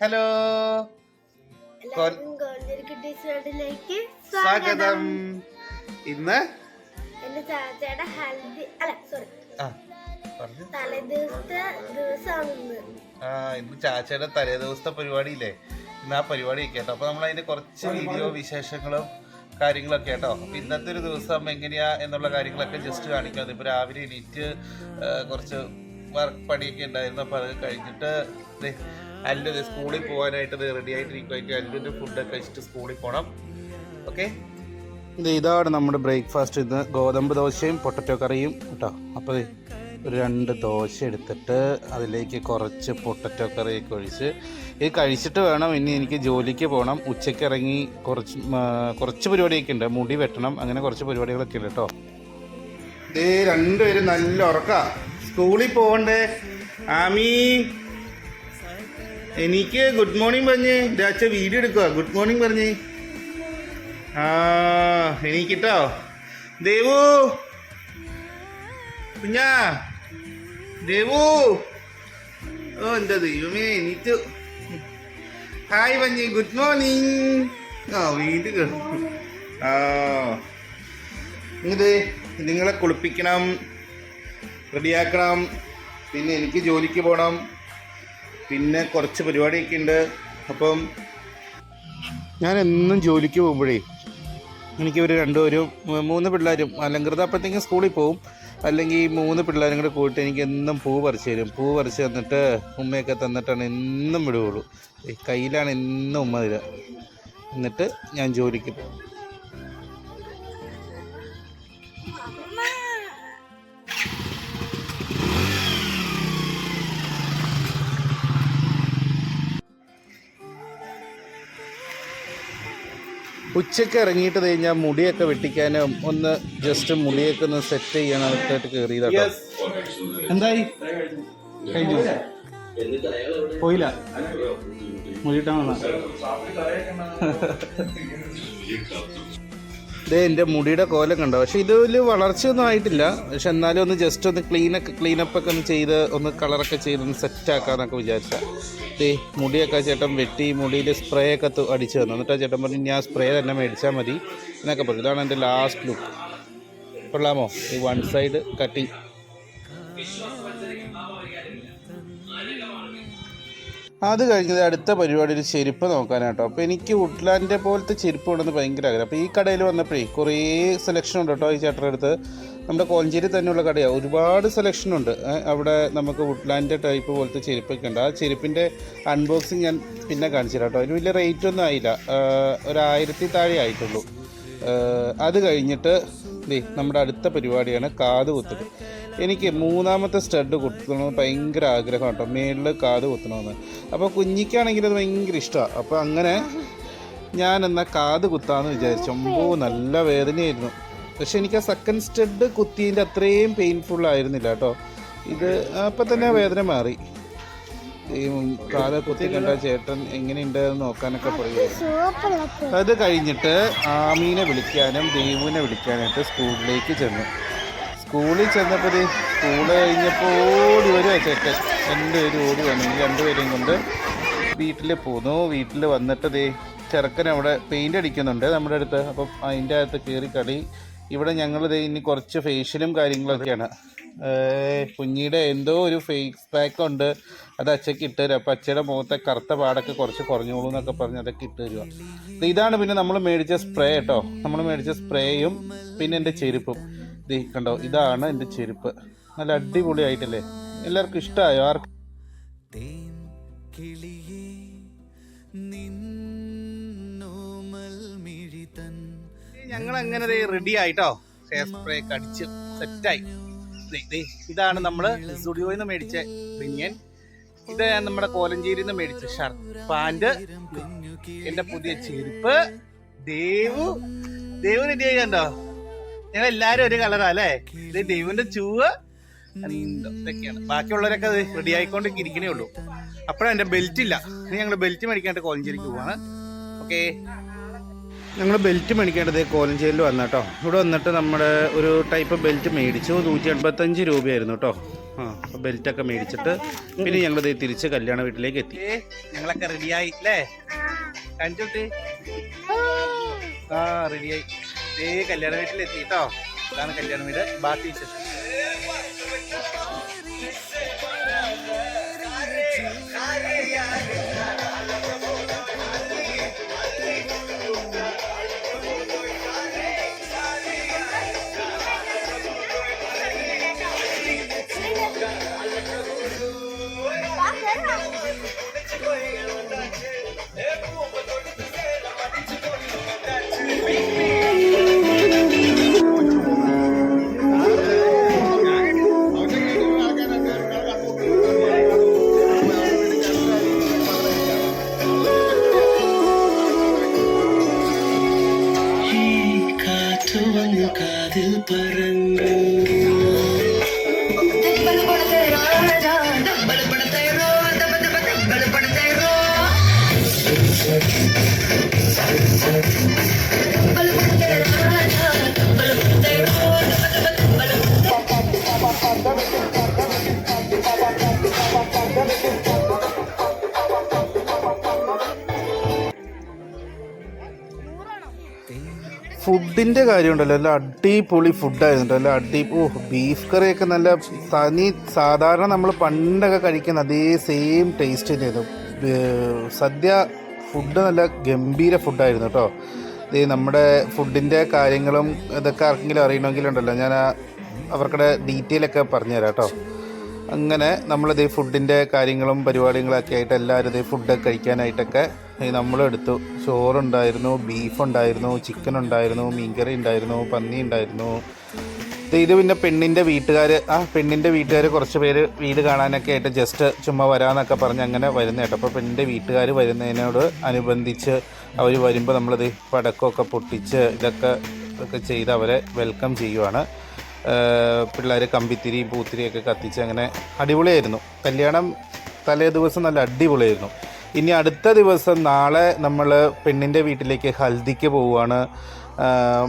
Hello. സ്വാഗതം. ഇന്ന്? എന്റെ ചാച്ചയുടെ ഹൽദി അല്ല സോറി ആ പറഞ്ഞു. തലേ ദിവസത്തെ ദിവസമാണ് ഇന്ന് ആ ഇന്ന് ചാച്ചയുടെ തലേദിവസത്തെ പരിപാടിയില്ലേ? ഇന്ന് ആ പരിപാടി കേട്ടോ അപ്പൊ നമ്മൾ അതിന്റെ കുറച്ച് വീഡിയോ വിശേഷങ്ങളും കാര്യങ്ങളൊക്കെ കേട്ടോ അപ്പൊ ഇന്നത്തെ ഒരു ദിവസം എങ്ങനെയാ എന്നുള്ള കാര്യങ്ങളൊക്കെ ജസ്റ്റ് കാണിക്കാം. ഇപ്പൊ രാവിലെ എണീറ്റ് കുറച്ച് വർക്ക് പണിയൊക്കെ ഉണ്ടായിരുന്നു. അപ്പൊ അത് കഴിഞ്ഞിട്ട് ദേ അല്ലു സ്കൂളിൽ പോകാനായിട്ട് റെഡി ആയിട്ടിരിക്കുമായിട്ട് ഫുഡ് ഫുഡൊക്കെ കഴിച്ചിട്ട് സ്കൂളിൽ പോകണം ഓക്കെ ഇതാണ് നമ്മുടെ ബ്രേക്ക്ഫാസ്റ്റ് ഇന്ന് ഗോതമ്പ് ദോശയും പൊട്ടറ്റോ കറിയും കേട്ടോ. അപ്പോൾ ഒരു രണ്ട് ദോശ എടുത്തിട്ട് അതിലേക്ക് കുറച്ച് പൊട്ടറ്റോ കറിയൊക്കെ ഒഴിച്ച് ഇത് കഴിച്ചിട്ട് വേണം. ഇനി എനിക്ക് ജോലിക്ക് പോകണം ഉച്ചയ്ക്ക് ഇറങ്ങി കുറച്ച് കുറച്ച് പരിപാടിയൊക്കെ ഉണ്ട്. മുടി വെട്ടണം. അങ്ങനെ കുറച്ച് പരിപാടികളൊക്കെ ഉണ്ട് കേട്ടോ. ദേ രണ്ടുപേരും നല്ല ഉറക്ക. സ്കൂളിൽ പോകണ്ടേ ആമി എനിക്ക് ഗുഡ് മോർണിംഗ് പറഞ്ഞേ. രാച്ച വീഡിയോ എടുക്കുക ഗുഡ് മോർണിംഗ് പറഞ്ഞേ. ആ എനിക്കിട്ടോ ദേവു! കുഞ്ഞാ! ദേവു! ഓ എന്താ ദൈവമേ എനിക്ക് ഹായ് പഞ്ഞി ഗുഡ് മോർണിംഗ്. ആ കേറും. ആ. നിങ്ങളെ കുളിപ്പിക്കണം. റെഡിയാക്കണം. പിന്നെ എനിക്ക് ജോലിക്ക് പോകണം പിന്നെ കുറച്ച് പരിപാടിയൊക്കെ ഉണ്ട്. അപ്പം ഞാൻ എന്നും ജോലിക്ക് പോകുമ്പോഴേ എനിക്ക് ഒരു രണ്ടു ഒരു മൂന്ന് പിള്ളേരും അലങ്കൃത അപ്പോഴത്തേക്കും സ്കൂളിൽ പോകും. അല്ലെങ്കിൽ മൂന്ന് പിള്ളേരും കൂടെ പോയിട്ട് എനിക്ക് എന്നും പൂ പറിച്ച് തരും. പൂ പറിച്ച് തന്നിട്ട് ഉമ്മയൊക്കെ തന്നിട്ടാണ് എന്നും വിടുകയുള്ളൂ കയ്യിലാണ് എന്നും ഉമ്മ തരിക. എന്നിട്ട് ഞാൻ ജോലിക്ക് പോകും. ഉച്ചയ്ക്ക് ഇറങ്ങിയിട്ട് കഴിഞ്ഞാൽ മുടിയൊക്കെ വെട്ടിക്കാനും ഒന്ന് ജസ്റ്റ് മുടിയൊക്കെ ഒന്ന് സെറ്റ് ചെയ്യാൻ ചെയ്യാനായിട്ട് കയറിയതാണ് എന്തായി? കഴിഞ്ഞു? പോയില്ല. മുടിയിട്ടാ ദേ എന്റെ മുടിയുടെ കോലം കണ്ടോ? പക്ഷെ ഇതിൽ വളർച്ചയൊന്നും ആയിട്ടില്ല. പക്ഷെ എന്നാലും ഒന്ന് ജസ്റ്റ് ഒന്ന് ക്ലീനൊക്കെ ക്ലീനപ്പ് ഒക്കെ ഒന്ന് ചെയ്ത് ഒന്ന് കളറൊക്കെ ചെയ്ത് ഒന്ന് സെറ്റ് ആക്കാന്നൊക്കെ വിചാരിച്ച. ദേ മുടിയൊക്കെ ചേട്ടൻ വെട്ടി മുടിയിൽ സ്പ്രേ ഒക്കെ അടിച്ചു തന്നു. എന്നിട്ട് ചേട്ടൻ പറഞ്ഞു ഞാൻ സ്പ്രേ തന്നെ മേടിച്ചാൽ മതി എന്നൊക്കെ പറഞ്ഞു. ഇതാണ് എന്റെ ലാസ്റ്റ് ലുക്ക് കൊള്ളാമോ? ഈ വൺ സൈഡ് കട്ടിങ് അത് കഴിഞ്ഞത് അടുത്ത പരിപാടിയിൽ ചെരുപ്പ് ചെരുപ്പ് കേട്ടോ അപ്പോൾ എനിക്ക് വുഡ്ലാൻഡിന്റെ പോലത്തെ ചെരുപ്പ് കൊണ്ടുവന്ന് ഭയങ്കര ആഗ്രഹം. അപ്പോൾ ഈ കടയിൽ വന്നപ്പോഴേ കുറേ സെലക്ഷൻ ഉണ്ട് കേട്ടോ ഈ ചേട്ടന്റെ അടുത്ത്. നമ്മുടെ കോഞ്ചേരി തന്നെയുള്ള കടയാണ് ഒരുപാട് സെലക്ഷൻ ഉണ്ട്. അവിടെ നമുക്ക് വുഡ്ലാൻഡ് ടൈപ്പ് പോലത്തെ ചെരുപ്പൊക്കെ ഉണ്ട്. ആ ചെരുപ്പിന്റെ അൺബോക്സിങ് ഞാൻ പിന്നെ കാണിച്ചു കേട്ടോ അതിന് വലിയ റേറ്റ് ഒന്നും ആയില്ല. ഒരു ആയിരത്തി താഴെ ആയിട്ടുള്ളൂ. അത് കഴിഞ്ഞിട്ട് നമ്മുടെ അടുത്ത പരിപാടിയാണ് കാത് കുത്തൽ എനിക്ക് മൂന്നാമത്തെ സ്റ്റഡ് കുത്തണമെന്ന് ഭയങ്കര ആഗ്രഹം കേട്ടോ. മേളിൽ കാത് കുത്തണമെന്ന്. അപ്പോൾ കുഞ്ഞിക്കാണെങ്കിൽ അത് ഭയങ്കര ഇഷ്ടമാണ് അപ്പോൾ അങ്ങനെ ഞാൻ എന്നാൽ കാത് കുത്താമെന്ന് വിചാരിച്ചു. അമ്പോ നല്ല വേദനയായിരുന്നു. പക്ഷെ എനിക്ക് ആ സെക്കൻഡ് സ്റ്റഡ് കുത്തിയതിന്റെ അത്രയും പെയിൻഫുൾ ആയിരുന്നില്ല കേട്ടോ. ഇത് അപ്പം തന്നെ വേദന മാറി. ഈ കാല കുത്തി കണ്ട ചേട്ടൻ എങ്ങനെയുണ്ട് എന്ന് നോക്കാനൊക്കെ സൂപ്പർ അത് കഴിഞ്ഞിട്ട് ആമീനെ വിളിക്കാനും ദേവുവിനെ വിളിക്കാനായിട്ട് സ്കൂളിലേക്ക് ചെന്നു. സ്കൂളിൽ ചെന്നപ്പോൾ സ്കൂൾ കഴിഞ്ഞപ്പോൾ ഓടി വരുക ചേട്ടൻ. രണ്ടുപേരും ഓടി വന്നു. രണ്ടുപേരെയും കൊണ്ട് വീട്ടിൽ പോന്നു. വീട്ടിൽ വന്നിട്ട് ദേ ചെറുക്കൻ അവിടെ പെയിന്റ് അടിക്കുന്നുണ്ട് നമ്മുടെ അടുത്ത്. അപ്പം അതിന്റെ അകത്ത് കയറി കളി. ഇവിടെ ഞങ്ങൾ ഇനി കുറച്ച് ഫേഷ്യലും കാര്യങ്ങളൊക്കെയാണ്. കുഞ്ഞിയുടെ എന്തോ ഒരു ഫേസ് പാക്ക് ഉണ്ട്. അത് അച്ഛക്ക് ഇട്ട് തരും. അപ്പം അച്ഛയുടെ മുഖത്തെ കറുത്ത പാടൊക്കെ കുറച്ച് കുറഞ്ഞോളൂ എന്നൊക്കെ പറഞ്ഞ് അതൊക്കെ ഇട്ട് തരുക ഇതാണ് പിന്നെ നമ്മൾ മേടിച്ച സ്പ്രേ കേട്ടോ നമ്മൾ മേടിച്ച സ്പ്രേയും പിന്നെ എന്റെ ചെരുപ്പും. ദേ കണ്ടോ? ഇതാണ് എന്റെ ചെരുപ്പ്. നല്ല അടിപൊളിയായിട്ടല്ലേ? എല്ലാവർക്കും ഇഷ്ടമായോ ആർക്കും? ഞങ്ങൾ അങ്ങനെ റെഡി ആയിട്ടോ? ഹെയർ സ്പ്രേ ഒക്കെ അടിച്ച് സെറ്റായി ഇതാണ് നമ്മൾ സ്റ്റുഡിയോയിൽ നിന്ന് മേടിച്ച ബനിയൻ. ഇത് നമ്മുടെ കോലഞ്ചേരിയിൽ നിന്ന് മേടിച്ച ഷർട്ട്. പാന്റ് എന്റെ പുതിയ ചെരുപ്പ്. ദേവു. ദേവു റെഡി ആയി കണ്ടോ ഞങ്ങൾ എല്ലാരും ഒരു കളറാ അല്ലേ? ഇത് ദേവുവിന്റെ ചൂവ്. ഇതൊക്കെയാണ്. ബാക്കിയുള്ളവരൊക്കെ റെഡി ആയിക്കൊണ്ട് ഇരിക്കണേ ഉള്ളൂ. അപ്പോഴാണ് എന്റെ ബെൽറ്റ് ഇല്ല. ഇനി ഞങ്ങൾ ബെൽറ്റ് മേടിക്കാണ്ട് കോലഞ്ചേരിക്ക് പോവാണ്. ഓക്കേ ഞങ്ങൾ ബെൽറ്റ് മേടിക്കേണ്ടത് കോലഞ്ചേരിയിൽ വന്ന കേട്ടോ ഇവിടെ വന്നിട്ട് നമ്മുടെ ഒരു ടൈപ്പ് ബെൽറ്റ് മേടിച്ചു. നൂറ്റി എൺപത്തഞ്ച് രൂപയായിരുന്നു കേട്ടോ ആ ബെൽറ്റൊക്കെ മേടിച്ചിട്ട് പിന്നെ ഞങ്ങൾ തിരിച്ച് കല്യാണ വീട്ടിലേക്ക് എത്തി. ഞങ്ങളൊക്കെ റെഡിയായി അല്ലേ കണ്ടിട്ട്? ആ റെഡിയായി കല്യാണ വീട്ടിലെത്തി കേട്ടോ ഇതാണ് കല്യാണ വീട്. ബാക്കി വിശേഷം. ഫുഡിന്റെ കാര്യമുണ്ടല്ലോ. അല്ല അടിപൊളി ഫുഡായിരുന്നു നല്ല അടി ഓ ബീഫ് കറിയൊക്കെ നല്ല തനി സാധാരണ നമ്മൾ പണ്ടൊക്കെ കഴിക്കുന്ന അതേ സെയിം ടേസ്റ്റ് തന്നെയായിരുന്നു സദ്യ ഫുഡ് നല്ല ഗംഭീര ഫുഡായിരുന്നു കേട്ടോ. ഇത് നമ്മുടെ ഫുഡിന്റെ കാര്യങ്ങളും ഇതൊക്കെ ആർക്കെങ്കിലും അറിയണമെങ്കിൽ ഉണ്ടല്ലോ ഞാൻ അവർക്കടെ ഒക്കെ പറഞ്ഞുതരാം കേട്ടോ. അങ്ങനെ നമ്മളിത് ഫുഡിന്റെ കാര്യങ്ങളും പരിപാടികളൊക്കെ ആയിട്ട് എല്ലാവരും ഇത് ഫുഡ് കഴിക്കാനായിട്ടൊക്കെ നമ്മളെടുത്തു. ചോറുണ്ടായിരുന്നു ബീഫ് ഉണ്ടായിരുന്നു ചിക്കൻ ഉണ്ടായിരുന്നു മീൻകറി ഉണ്ടായിരുന്നു പന്നി ഉണ്ടായിരുന്നു ഇത് പിന്നെ പെണ്ണിന്റെ വീട്ടുകാർ ആ പെണ്ണിന്റെ വീട്ടുകാർ കുറച്ച് പേര് വീട് കാണാനൊക്കെ ആയിട്ട് ജസ്റ്റ് ചുമ്മാ വരാമെന്നൊക്കെ പറഞ്ഞ് അങ്ങനെ വരുന്ന കേട്ടോ. അപ്പോൾ പെണ്ണിന്റെ വീട്ടുകാർ വരുന്നതിനോട് അനുബന്ധിച്ച് അവർ വരുമ്പോൾ നമ്മളിത് പടക്കമൊക്കെ പൊട്ടിച്ച് ഇതൊക്കെ ഒക്കെ ചെയ്ത് അവരെ വെൽക്കം ചെയ്യുവാണ്. പിള്ളേർ കമ്പിത്തിരി പൂത്തിരിയൊക്കെ കത്തിച്ച് അങ്ങനെ അടിപൊളിയായിരുന്നു. കല്യാണം തലേ ദിവസം നല്ല അടിപൊളിയായിരുന്നു. ഇനി അടുത്ത ദിവസം നാളെ നമ്മൾ പെണ്ണിന്റെ വീട്ടിലേക്ക് ഹൽദിക്ക് പോവുകയാണ്.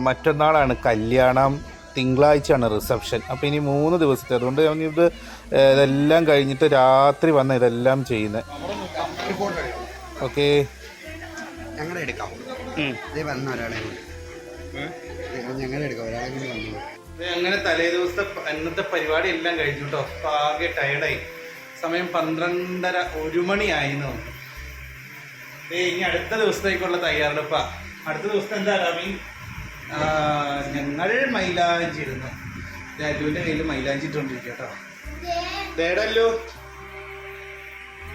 മറ്റന്നാളാണ് കല്യാണം തിങ്കളാഴ്ചയാണ് റിസപ്ഷൻ. അപ്പോൾ ഇനി മൂന്ന് ദിവസത്തെ അതുകൊണ്ട് ഞാൻ ഇത് ഇതെല്ലാം കഴിഞ്ഞിട്ട് രാത്രി വന്ന് ഇതെല്ലാം ചെയ്യുന്നത് ഓക്കെ. അങ്ങനെ തലേ ദിവസത്തെ അന്നത്തെ പരിപാടി എല്ലാം കഴിഞ്ഞു കേട്ടോ. ആകെ ടയർഡായി സമയം പന്ത്രണ്ടര ഒരു മണിയായിരുന്നു ഏ ഇനി അടുത്ത ദിവസത്തേക്കുള്ള തയ്യാറെടുപ്പാ. അടുത്ത ദിവസത്തെ എന്താ റമി? ഞങ്ങൾ മൈലാഞ്ചി ഇടുന്നു. രാജുവിന്റെ കയ്യിൽ മൈലാഞ്ചി ഇട്ടുകൊണ്ടിരിക്കുക കേട്ടോ. ദേടല്ലോ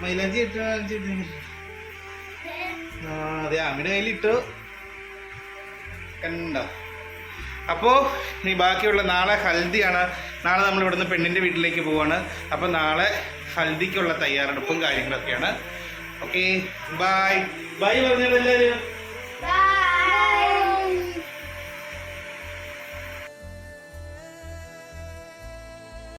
മൈലാഞ്ചി അതെ അമ്മയുടെ കയ്യിൽ ഇട്ടു. കണ്ടോ? അപ്പോൾ ഇനി ബാക്കിയുള്ള നാളെ ഹൽദിയാണ്. നാളെ നമ്മൾ ഇവിടുന്ന് പെണ്ണിന്റെ വീട്ടിലേക്ക് പോവാണ്. അപ്പോൾ നാളെ ഹൽദിക്കുള്ള തയ്യാറെടുപ്പും കാര്യങ്ങളൊക്കെയാണ്. ഓക്കെ ബൈ ബൈ പറഞ്ഞോളൂ എല്ലാവരും